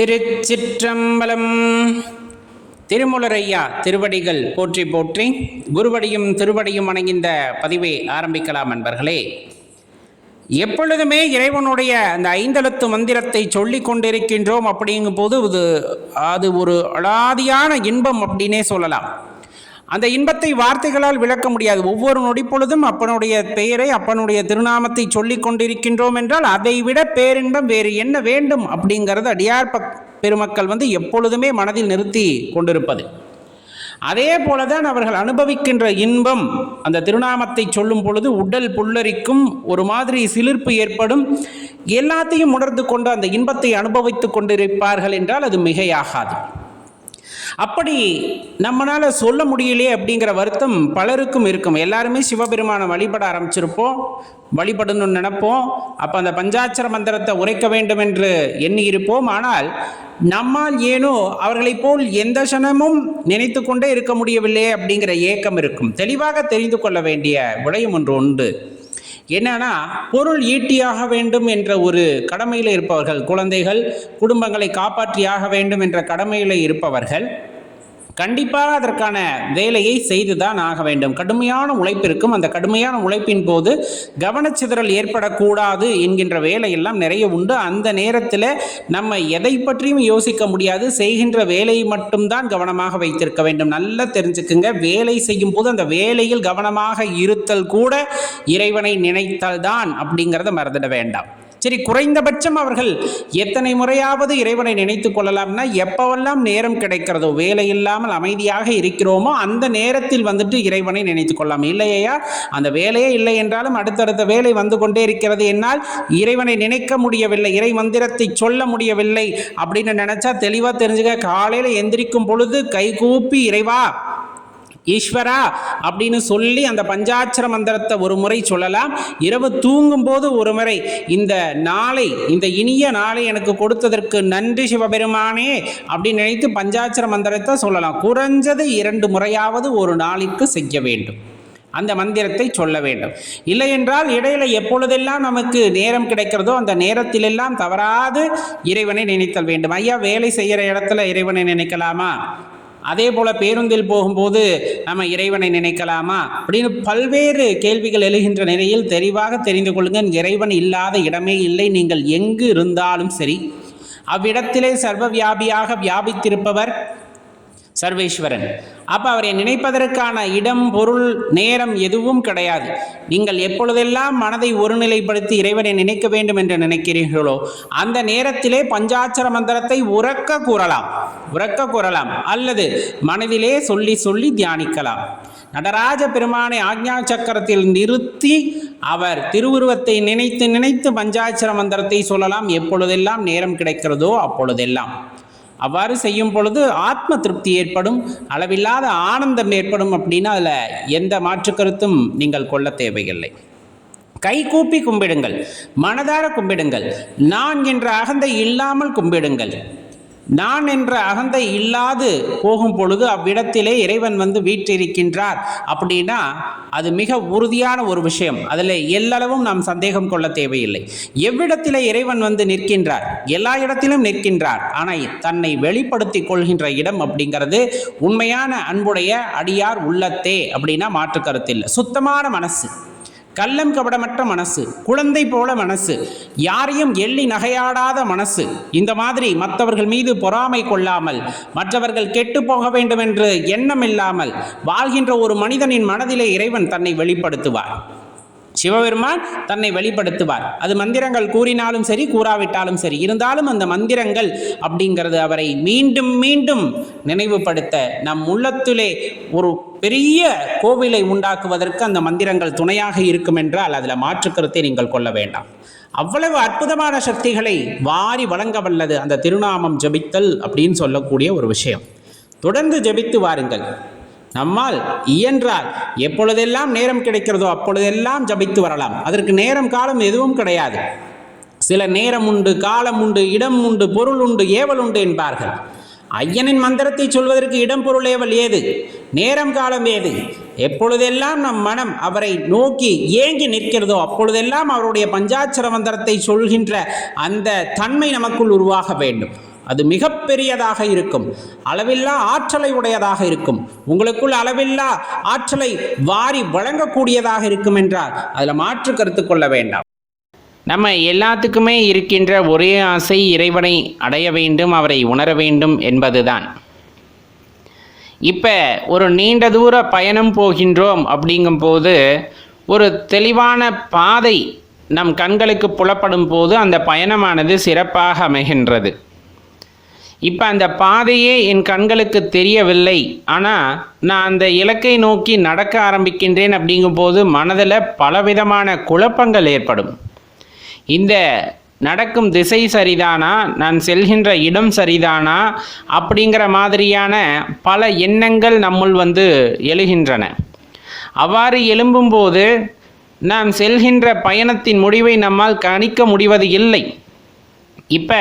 திருச்சிற்றம்பலம். திருமுலரையா திருவடிகள் போற்றி போற்றி குருவடியும் திருவடியும் அணங்கிந்த பதிவை ஆரம்பிக்கலாம் நண்பர்களே எப்பொழுதுமே இறைவனுடைய அந்த ஐந்தெழுத்து மந்திரத்தை சொல்லிக் கொண்டிருக்கின்றோம் அப்படிங்கும்போது அது அது ஒரு அலாதியான இன்பம் அப்படின்னே சொல்லலாம். அந்த இன்பத்தை வார்த்தைகளால் விளக்க முடியாது. ஒவ்வொரு நொடிப்பொழுதும் அப்பனுடைய பெயரை அப்பனுடைய திருநாமத்தை சொல்லிக் கொண்டிருக்கின்றோம் என்றால் அதை விட பேரின்பம் வேறு என்ன வேண்டும் அப்படிங்கிறது அடியார் பெருமக்கள் வந்து எப்பொழுதுமே மனதில் நிறுத்தி கொண்டிருப்பது. அதே போலதான் அவர்கள் அனுபவிக்கின்ற இன்பம் அந்த திருநாமத்தை சொல்லும் பொழுது உடல் புல்லரிக்கும் ஒரு மாதிரி சிலிர்ப்பு ஏற்படும். எல்லாத்தையும் உணர்ந்து கொண்டு அந்த இன்பத்தை அனுபவித்துக் கொண்டிருப்பார்கள் என்றால் அது மிகையாகாது. அப்படி நம்மளால் சொல்ல முடியலையே அப்படிங்கிற வருத்தம் பலருக்கும் இருக்கும். எல்லாருமே சிவபெருமானை வழிபட ஆரம்பிச்சிருப்போம். வழிபடணும்னு நினைப்போம். அப்போ அந்த பஞ்சாட்சர மந்திரத்தை உரைக்க வேண்டும் என்று எண்ணியிருப்போம் ஆனால் நம்மால் ஏனோ அவர்களைப் போல் எந்த சனமும் நினைத்து கொண்டே இருக்க முடியவில்லையே அப்படிங்கிற ஏக்கம் இருக்கும். தெளிவாக தெரிந்து கொள்ள வேண்டிய விடயம் ஒன்று உண்டு. என்னன்னா பொருள் ஈட்டியாக வேண்டும் என்ற ஒரு கடமையில் இருப்பவர்கள் குழந்தைகள் குடும்பங்களை காப்பாற்றியாக வேண்டும் என்ற கடமையில் இருப்பவர்கள் கண்டிப்பாக அதற்கான வேலையை செய்துதான் ஆக வேண்டும். கடுமையான உழைப்பிற்கும் அந்த கடுமையான உழைப்பின் போது கவனச்சிதறல் ஏற்படக்கூடாது என்கின்ற வேலையெல்லாம் நிறைய உண்டு. அந்த நேரத்தில் நம்ம எதை பற்றியும் யோசிக்க முடியாது. செய்கின்ற வேலையை மட்டும்தான் கவனமாக வைத்திருக்க வேண்டும். நல்லா தெரிஞ்சுக்குங்க. வேலை செய்யும் போது அந்த வேலையில் கவனமாக இருத்தல் கூட இறைவனை நினைத்தல் தான் அப்படிங்கிறத மறந்துட வேண்டாம். சரி குறைந்தபட்சம் அவர்கள் எத்தனை முறையாவது இறைவனை நினைத்து கொள்ளலாம்னா எப்போவெல்லாம் நேரம் கிடைக்கிறதோ வேலை இல்லாமல் அமைதியாக இருக்கிறோமோ அந்த நேரத்தில் வந்துட்டு இறைவனை நினைத்து கொள்ளலாம். இல்லையா அந்த வேலையே இல்லை என்றாலும் அடுத்தடுத்த வேலை வந்து கொண்டே இருக்கிறது என்னால் இறைவனை நினைக்க முடியவில்லை இறை மந்திரத்தை சொல்ல முடியவில்லை அப்படின்னு நினைச்சா தெளிவாக தெரிஞ்சுக்க காலையில் எந்திரிக்கும் பொழுது கைகூப்பி இறைவா ஈஸ்வரா அப்படின்னு சொல்லி அந்த பஞ்சாட்சர மந்திரத்தை ஒரு முறை சொல்லலாம். இரவு தூங்கும் போது ஒரு முறை இந்த நாளை இந்த இனிய நாளை எனக்கு கொடுத்ததற்கு நன்றி சிவபெருமானே அப்படின்னு நினைத்து பஞ்சாட்சர மந்திரத்தை சொல்லலாம். குறைஞ்சது இரண்டு முறையாவது ஒரு நாளிற்கு செய்ய வேண்டும். அந்த மந்திரத்தை சொல்ல வேண்டும். இல்லை என்றால் இடையில எப்பொழுதெல்லாம் நமக்கு நேரம் கிடைக்கிறதோ அந்த நேரத்திலெல்லாம் தவறாது இறைவனை நினைத்தல் வேண்டும். ஐயா வேலை செய்கிற இடத்துல இறைவனை நினைக்கலாமா? அதே போல் பேருந்தில் போகும்போது நம்ம இறைவனை நினைக்கலாமா? அப்படின்னு பல்வேறு கேள்விகள் எழுகின்ற நிலையில் தெளிவாக தெரிந்து கொள்ளுங்கள். இறைவன் இல்லாத இடமே இல்லை. நீங்கள் எங்கு இருந்தாலும் சரி அவ்விடத்திலே சர்வ வியாபியாக வியாபித்திருப்பவர் சர்வேஸ்வரன். அப்போ அவரை நினைப்பதற்கான இடம் பொருள் நேரம் எதுவும் கிடையாது. நீங்கள் எப்பொழுதெல்லாம் மனதை ஒருநிலைப்படுத்தி இறைவனை நினைக்க வேண்டும் என்று நினைக்கிறீர்களோ அந்த நேரத்திலே பஞ்சாட்சர மந்திரத்தை உறக்க கூறலாம். உறக்க கூறலாம். அல்லது மனதிலே சொல்லி சொல்லி தியானிக்கலாம். நடராஜ பெருமானை ஆக்ஞா சக்கரத்தில் நிறுத்தி அவர் திருவுருவத்தை நினைத்து நினைத்து பஞ்சாட்சர மந்திரத்தை சொல்லலாம். எப்பொழுதெல்லாம் நேரம் கிடைக்கிறதோ அப்பொழுதெல்லாம். அவ்வாறு செய்யும் பொழுது ஆத்ம திருப்தி ஏற்படும் அளவில்லாத ஆனந்தம் ஏற்படும் அப்படின்னா அதில் எந்த மாற்று கருத்தும் நீங்கள் கொள்ள தேவையில்லை. கை கூப்பி கும்பிடுங்கள் மனதார கும்பிடுங்கள் நான் என்ற அகந்தை இல்லாமல் கும்பிடுங்கள். நான் என்ற அகந்தை இல்லாது போகும் பொழுது அவ்விடத்திலே இறைவன் வந்து வீற்றிருக்கின்றார். அப்படின்னா அது மிக உறுதியான ஒரு விஷயம். அதில் எல்லளவும் நாம் சந்தேகம் கொள்ள தேவையில்லை. எவ்விடத்திலே இறைவன் வந்து நிற்கின்றார்? எல்லா இடத்திலும் நிற்கின்றார். ஆனால் தன்னை வெளிப்படுத்தி கொள்கின்ற இடம் அப்படிங்கிறது உண்மையான அன்புடைய அடியார் உள்ளத்தே அப்படின்னா மாற்று கருத்தில்லை சுத்தமான மனசு. கள்ளம் கபடமற்ற மனசு குழந்தை போல மனசு யாரையும் எள்ளி நகையாடாத மனசு இந்த மாதிரி மற்றவர்கள் மீது பொறாமை கொள்ளாமல் மற்றவர்கள் கெட்டு போக வேண்டும் என்று எண்ணம் இல்லாமல் வாழ்கின்ற ஒரு மனிதனின் மனதிலே இறைவன் தன்னை வெளிப்படுத்துவார். சிவபெருமான் தன்னை வெளிப்படுத்துவார். அது மந்திரங்கள் கூறினாலும் சரி கூறாவிட்டாலும் சரி இருந்தாலும் அந்த மந்திரங்கள் அப்படிங்கிறது அவரை மீண்டும் மீண்டும் நினைவுபடுத்த நம் உள்ளத்திலே ஒரு பெரிய கோவிலை உண்டாக்குவதற்கு அந்த மந்திரங்கள் துணையாக இருக்கும் என்றால் அதில் மாற்றுக்கருத்தை நீங்கள் கொள்ள வேண்டாம். அவ்வளவு அற்புதமான சக்திகளை வாரி வழங்க வல்லது அந்த திருநாமம் ஜபித்தல் அப்படின்னு சொல்லக்கூடிய ஒரு விஷயம். தொடர்ந்து ஜபித்து வாருங்கள். நம்மால் இயன்றால் எப்பொழுதெல்லாம் நேரம் கிடைக்கிறதோ அப்பொழுதெல்லாம் ஜபித்து வரலாம். அதற்கு நேரம் காலம் எதுவும் கிடையாது. சில நேரம் உண்டு காலம் உண்டு இடம் உண்டு பொருள் உண்டு ஏவல் உண்டு என்பார்கள். ஐயனின் மந்திரத்தை சொல்வதற்கு இடம் பொருள் ஏவல் ஏது? நேரம் காலம் ஏது? எப்பொழுதெல்லாம் நம் மனம் அவரை நோக்கி ஏங்கி நிற்கிறதோ அப்பொழுதெல்லாம் அவருடைய பஞ்சாட்சர மந்திரத்தை சொல்கின்ற அந்த தன்மை நமக்குள் உருவாக வேண்டும். அது மிகப்பெரியதாக இருக்கும். அளவில்லா ஆற்றலை உடையதாக இருக்கும். உங்களுக்குள் அளவில்லா ஆற்றலை வாரி வழங்கக்கூடியதாக இருக்கும் என்றால் அதில் மாற்று கருத்து கொள்ள வேண்டாம். நம்ம எல்லாத்துக்குமே இருக்கின்ற ஒரே ஆசை இறைவனை அடைய வேண்டும் அவரை உணர வேண்டும் என்பதுதான். இப்போ ஒரு நீண்ட தூர பயணம் போகின்றோம் அப்படிங்கும்போது ஒரு தெளிவான பாதை நம் கண்களுக்கு புலப்படும் போது அந்த பயணமானது சிறப்பாக அமைகின்றது. இப்போ அந்த பாதையே என் கண்களுக்கு தெரியவில்லை. ஆனால் நான் அந்த இலக்கை நோக்கி நடக்க ஆரம்பிக்கின்றேன் அப்படிங்கும்போது மனதில் பலவிதமான குழப்பங்கள் ஏற்படும். இந்த நடக்கும் திசை சரிதானா? நான் செல்கின்ற இடம் சரிதானா? அப்படிங்கிற மாதிரியான பல எண்ணங்கள் நம்முள் வந்து எழுகின்றன. அவ்வாறு எழும்பும்போது நாம் செல்கின்ற பயணத்தின் முடிவை நம்மால் கணிக்க முடிவது இல்லை. இப்போ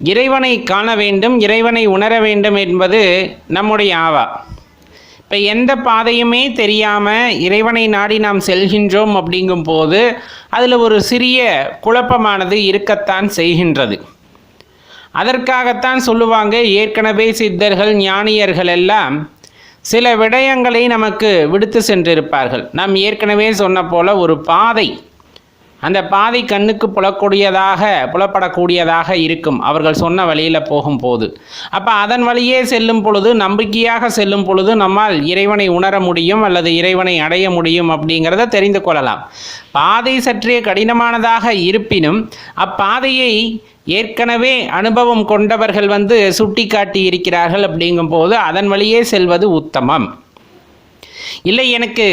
இறைவனை காண வேண்டும் இறைவனை உணர வேண்டும் என்பது நம்முடைய ஆவா. இப்போ எந்த பாதையுமே தெரியாமல் இறைவனை நாடி நாம் செல்கின்றோம் அப்படிங்கும்போது அதில் ஒரு சிறிய குழப்பமானது இருக்கத்தான் செய்கின்றது. அதற்காகத்தான் சொல்லுவாங்க ஏற்கனவே சித்தர்கள் ஞானியர்கள் எல்லாம் சில விடயங்களை நமக்கு விடுத்து சென்றிருப்பார்கள். நாம் ஏற்கனவே சொன்ன போல ஒரு பாதை அந்த பாதை கண்ணுக்கு புலக்கூடியதாக புலப்படக்கூடியதாக இருக்கும். அவர்கள் சொன்ன வழியில் போகும்போது அப்போ அதன் வழியே செல்லும் பொழுது நம்பிக்கையாக செல்லும் பொழுது நம்மால் இறைவனை உணர முடியும் அல்லது இறைவனை அடைய முடியும் அப்படிங்கிறத தெரிந்து கொள்ளலாம். பாதை சற்றே கடினமானதாக இருப்பினும் அப்பாதையை ஏற்கனவே அனுபவம் கொண்டவர்கள் வந்து சுட்டி காட்டி இருக்கிறார்கள் அப்படிங்கும்போது அதன் வழியே செல்வது உத்தமம். இல்லை எனக்கு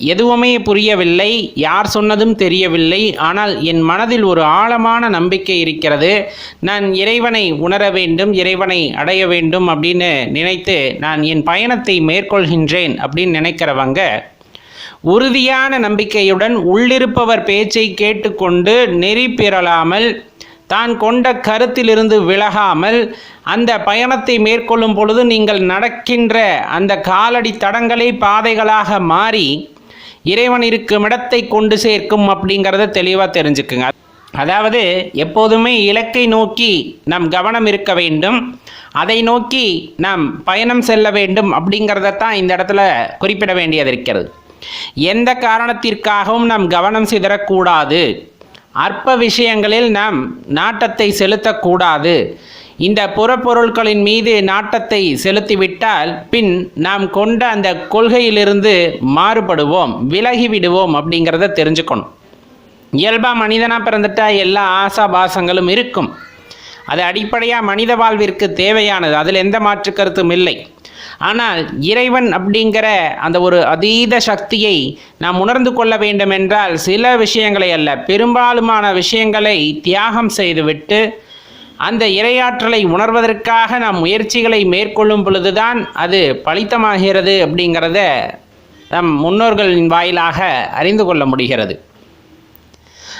எதுவுமே புரியவில்லை யார் சொன்னதும் தெரியவில்லை ஆனால் என் மனதில் ஒரு ஆழமான நம்பிக்கை இருக்கிறது. நான் இறைவனை உணர வேண்டும் இறைவனை அடைய வேண்டும் அப்படின்னு நினைத்து நான் என் பயணத்தை மேற்கொள்கின்றேன் அப்படின்னு நினைக்கிறவங்க உறுதியான நம்பிக்கையுடன் உள்ளிருப்பவர் பேச்சை கேட்டுக்கொண்டு நெறி பிறலாமல் தான் கொண்ட கருத்திலிருந்து விலகாமல் அந்த பயணத்தை மேற்கொள்ளும் பொழுது நீங்கள் நடக்கின்ற அந்த காலடி தடங்களே பாதைகளாக மாறி இறைவன் இருக்கும் இடத்தை கொண்டு சேர்க்கும் அப்படிங்கிறத தெளிவாக தெரிஞ்சுக்குங்க. அதாவது எப்போதுமே இலக்கை நோக்கி நம் கவனம் இருக்க வேண்டும். அதை நோக்கி நாம் பயணம் செல்ல வேண்டும் அப்படிங்கிறத தான் இந்த இடத்துல குறிப்பிட வேண்டியது இருக்கிறது. எந்த காரணத்திற்காகவும் நாம் கவனம் சிதறக்கூடாது. அற்ப விஷயங்களில் நாம் நாட்டத்தை செலுத்தக்கூடாது. இந்த புறப்பொருட்களின் மீது நாட்டத்தை செலுத்திவிட்டால் பின் நாம் கொண்ட அந்த கொள்கையிலிருந்து மாறுபடுவோம் விலகிவிடுவோம் அப்படிங்கிறத தெரிஞ்சுக்கணும். இயல்பாக மனிதனாக பிறந்துட்டா எல்லா ஆசாபாசங்களும் இருக்கும். அது அடிப்படையாக மனித வாழ்விற்கு தேவையானது. அதில் எந்த மாற்று கருத்தும் இல்லை. ஆனால் இறைவன் அப்படிங்கிற அந்த ஒரு அதீத சக்தியை நாம் உணர்ந்து கொள்ள வேண்டும் என்றால் சில விஷயங்களை அல்ல பெரும்பாலுமான விஷயங்களை தியாகம் செய்துவிட்டு அந்த இரையாற்றலை உணர்வதற்காக நாம் முயற்சிகளை மேற்கொள்ளும் பொழுதுதான் அது பலித்தமாகிறது அப்படிங்கிறத நம் முன்னோர்களின் வாயிலாக அறிந்து கொள்ள முடிகிறது.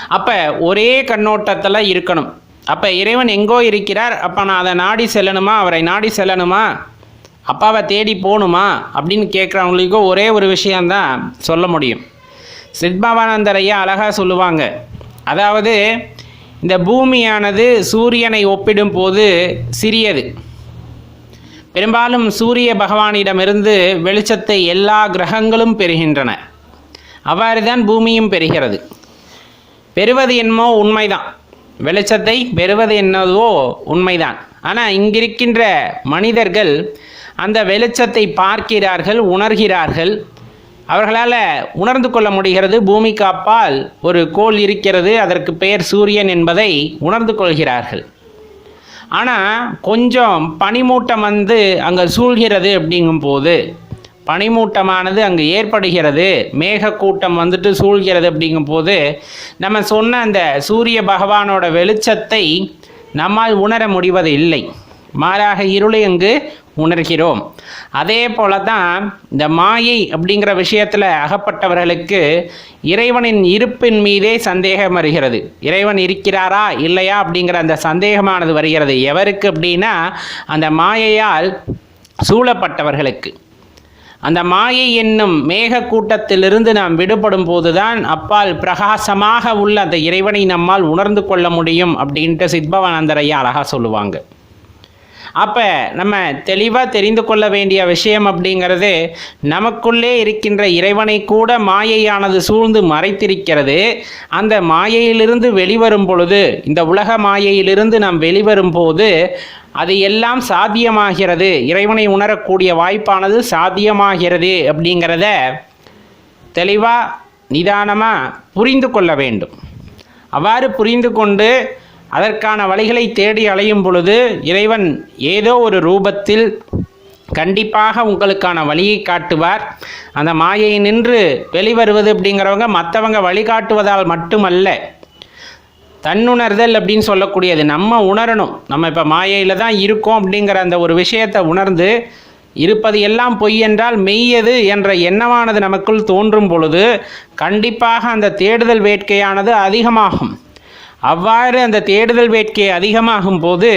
அப்போ ஒரே கண்ணோட்டத்தில் இருக்கணும். அப்போ இறைவன் எங்கோ இருக்கிறார். அப்போ நான் அதை நாடி செல்லணுமா? அவரை நாடி செல்லணுமா? அப்பாவை தேடி போகணுமா? அப்படின்னு கேட்குறவங்களுக்கும் ஒரே ஒரு விஷயந்தான் சொல்ல முடியும். சித்பவானந்தரையா அழகாக சொல்லுவாங்க. அதாவது இந்த பூமியானது சூரியனை ஒப்பிடும் போது சிறியது. பெரும்பாலும் சூரிய பகவானிடமிருந்து வெளிச்சத்தை எல்லா கிரகங்களும் பெறுகின்றன. அவ்வாறு தான் பூமியும் பெறுகிறது. பெறுவது என்னமோ உண்மைதான். வெளிச்சத்தை பெறுவது என்னவோ உண்மைதான். ஆனால் இங்கிருக்கின்ற மனிதர்கள் அந்த வெளிச்சத்தை பார்க்கிறார்கள் உணர்கிறார்கள் அவர்களால் உணர்ந்து கொள்ள முடிகிறது பூமிக்கு அப்பால் ஒரு கோள் இருக்கிறது அதற்கு பெயர் சூரியன் என்பதை உணர்ந்து கொள்கிறார்கள். ஆனால் கொஞ்சம் பனிமூட்டம் வந்து அங்கே சூழ்கிறது அப்படிங்கும்போது பனிமூட்டமானது அங்கே ஏற்படுகிறது மேகக்கூட்டம் வந்துட்டு சூழ்கிறது அப்படிங்கும்போது நம்ம சொன்ன அந்த சூரிய பகவானோட வெளிச்சத்தை நம்மால் உணர முடிவது இல்லை மாறாக இருளை அங்கு உணர்கிறோம். அதே போல தான் இந்த மாயை அப்படிங்கிற விஷயத்தில் அகப்பட்டவர்களுக்கு இறைவனின் இருப்பின் மீதே சந்தேகம் வருகிறது. இறைவன் இருக்கிறாரா இல்லையா அப்படிங்கிற அந்த சந்தேகமானது வருகிறது. எவருக்கு அப்படின்னா அந்த மாயையால் சூழப்பட்டவர்களுக்கு. அந்த மாயை என்னும் மேக கூட்டத்திலிருந்து நாம் விடுபடும் போதுதான் அப்பால் பிரகாசமாக உள்ள அந்த இறைவனை நம்மால் உணர்ந்து கொள்ள முடியும் அப்படின்ட்டு சித்பவானந்தரையா அழகாக சொல்லுவாங்க. அப்போ நம்ம தெளிவாக தெரிந்து கொள்ள வேண்டிய விஷயம் அப்படிங்கிறது நமக்குள்ளே இருக்கின்ற இறைவனை கூட மாயையானது சூழ்ந்து மறைத்திருக்கிறது. அந்த மாயையிலிருந்து வெளிவரும் பொழுது இந்த உலக மாயையிலிருந்து நாம் வெளிவரும் போது அது எல்லாம் சாத்தியமாகிறது. இறைவனை உணரக்கூடிய வாய்ப்பானது சாத்தியமாகிறது அப்படிங்கிறத தெளிவாக நிதானமாக புரிந்து கொள்ள வேண்டும். அவ்வாறு புரிந்து கொண்டு அதற்கான வழிகளை தேடி அலையும் பொழுது இறைவன் ஏதோ ஒரு ரூபத்தில் கண்டிப்பாக உங்களுக்கான வழியை காட்டுவார். அந்த மாயை நின்று வெளிவருவது அப்படிங்கிறவங்க மற்றவங்க வழிகாட்டுவதால் மட்டுமல்ல தன்னுணர்தல் அப்படின்னு சொல்லக்கூடியது நம்ம உணரணும். நம்ம இப்போ மாயையில் தான் இருக்கோம் அப்படிங்கிற அந்த ஒரு விஷயத்தை உணர்ந்து இருப்பது எல்லாம் பொய் என்றால் மெய்யது என்ற எண்ணமானது நமக்குள் தோன்றும் பொழுது கண்டிப்பாக அந்த தேடுதல் வேட்கையானது அதிகமாகும். அவ்வாறு அந்த தேடுதல் வேட்கை அதிகமாகும் போது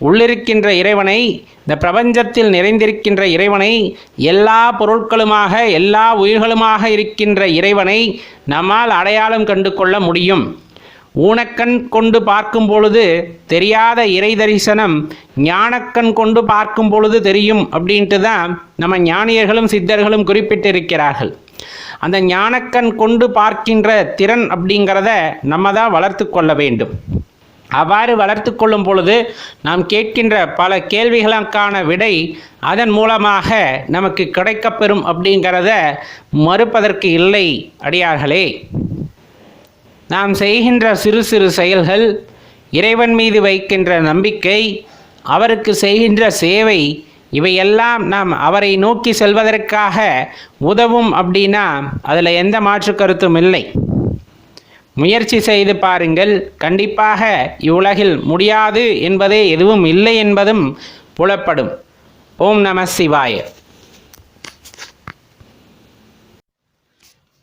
உள்ளிருக்கின்ற இறைவனை இந்த பிரபஞ்சத்தில் நிறைந்திருக்கின்ற இறைவனை எல்லா பொருட்களுமாக எல்லா உயிர்களுமாக இருக்கின்ற இறைவனை நம்மால் அடையாளம் கண்டு கொள்ள முடியும். ஊனக்கண் கொண்டு பார்க்கும் பொழுது தெரியாத இறை தரிசனம் ஞானக்கண் கொண்டு பார்க்கும் பொழுது தெரியும் அப்படின்ட்டு தான் நம்ம ஞானியர்களும் சித்தர்களும் குறிப்பிட்டிருக்கிறார்கள். அந்த ஞானக்கண் கொண்டு பார்க்கின்ற திறன் அப்படிங்கிறத நம்ம தான் வளர்த்து கொள்ள வேண்டும். அவ்வாறு வளர்த்து கொள்ளும் பொழுது நாம் கேட்கின்ற பல கேள்விகளுக்கான விடை அதன் மூலமாக நமக்கு கிடைக்கப்பெறும் அப்படிங்கிறத மறுப்பதற்கு இல்லை அடியார்களே. நாம் செய்கின்ற சிறு சிறு செயல்கள் இறைவன் மீது வைக்கின்ற நம்பிக்கை அவருக்கு செய்கின்ற சேவை இவையெல்லாம் நாம் அவரை நோக்கி செல்வதற்காக உதவும் அப்படின்னா அதில் எந்த மாற்று கருத்தும் இல்லை. முயற்சி செய்து பாருங்கள் கண்டிப்பாக இவ்வுலகில் முடியாது என்பதே எதுவும் இல்லை என்பதும் புலப்படும். ஓம் நம சிவாய.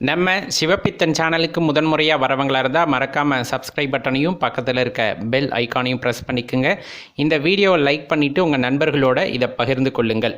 நம்ம சிவப்பித்தன் சேனலுக்கு முதன்முறையாக வரவங்களாக இருந்தால் மறக்காமல் சப்ஸ்கிரைப் பட்டனையும் பக்கத்தில் இருக்க பெல் ஐக்கானையும் ப்ரெஸ் பண்ணிக்கோங்க. இந்த வீடியோவை லைக் பண்ணிவிட்டு உங்கள் நண்பர்களோட இதை பகிர்ந்து கொள்ளுங்கள்.